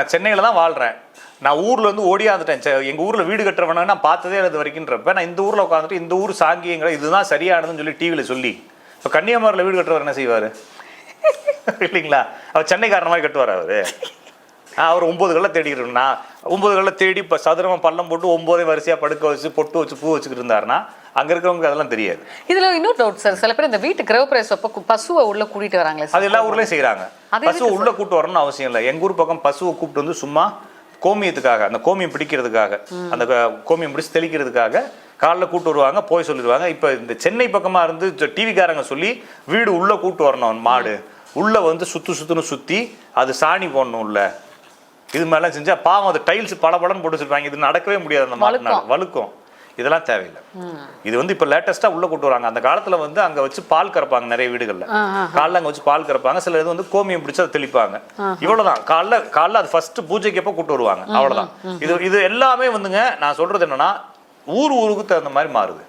நான் சென்னையில் தான் வாழ்கிறேன் நான் ஊரில் வந்து ஓடியாந்துட்டேன் எங்கள் ஊரில் வீடு கட்டுறவன நான் பார்த்ததே இல்லை வரைக்கும்ன்றப்ப நான் இந்த ஊரில் உட்காந்துட்டு இந்த ஊர் சாங்கியங்களை இதுதான் சரியானதுன்னு சொல்லி டிவியில் சொல்லி இப்போ கன்னியாகுமரியில் வீடு கட்டுறவர் என்ன செய்வார்? இல்லைங்களா? அவர் சென்னை காரணமாக கட்டுவார் அவர்? அவர் ஒன்பது கல்ல தேடிக்கிட்டு நான் ஒன்பது கல்ல தேடி இப்போ சதுரமாக பள்ளம் போட்டு ஒன்பதே வரிசையா படுக்க வச்சு பொட்டு வச்சு பூ வச்சுக்கிட்டு இருந்தாருன்னா அங்க இருக்கிறவங்களுக்கு அதெல்லாம் தெரியாது. இதுல இன்னொரு டவுட் சார் சில பேர் இந்த வீட்டு கிரகப்பிரவேசம் அப்போ பசுவை உள்ள கூட்டிட்டு வராங்களே அது எல்லா ஊர்லயும் செய்றாங்க. அது பசுவை உள்ள கூட்டு வரணும்னு அவசியம் இல்லை. எங்க ஊர் பக்கம் பசுவை கூப்பிட்டு வந்து சும்மா கோமியத்துக்காக அந்த கோமியம் பிடிக்கிறதுக்காக அந்த கோமியம் பிடிச்சு தெளிக்கிறதுக்காக காலைல கூட்டு வருவாங்க போய் சொல்லிடுவாங்க. இப்போ இந்த சென்னை பக்கமா இருந்து டிவிக்காரங்க சொல்லி வீடு உள்ள கூட்டு வரணும் மாடு. உள்ள வந்து சுத்து சுத்துன்னு சுத்தி அது சாணி போடணும் உள்ள இது மாதிரிலாம் செஞ்சா பாவம் அது டைல்ஸ் பளபளன்னு போட்டு வச்சிருப்பாங்க. இது நடக்கவே முடியாது அந்த மாட்டு வழுக்கும். இதெல்லாம் தேவையில்லை. இது வந்து இப்போ லேட்டஸ்ட்டாக உள்ள கூட்டு வராங்க. அந்த காலத்துல வந்து அங்க வச்சு பால் கறப்பாங்க நிறைய வீடுகள்ல. காலைல அங்க வச்சு பால் கறப்பாங்க. சில இது வந்து கோமியம் பிடிச்சு அதை தெளிப்பாங்க. இவ்வளவுதான். காலைல காலைல அது ஃபர்ஸ்ட் பூஜைக்கு எப்போ கூட்டு வருவாங்க. அவ்வளவுதான். இது இது எல்லாமே வந்துங்க நான் சொல்றது என்னன்னா ஊர் ஊருக்கு தகுந்த மாதிரி மாறுது.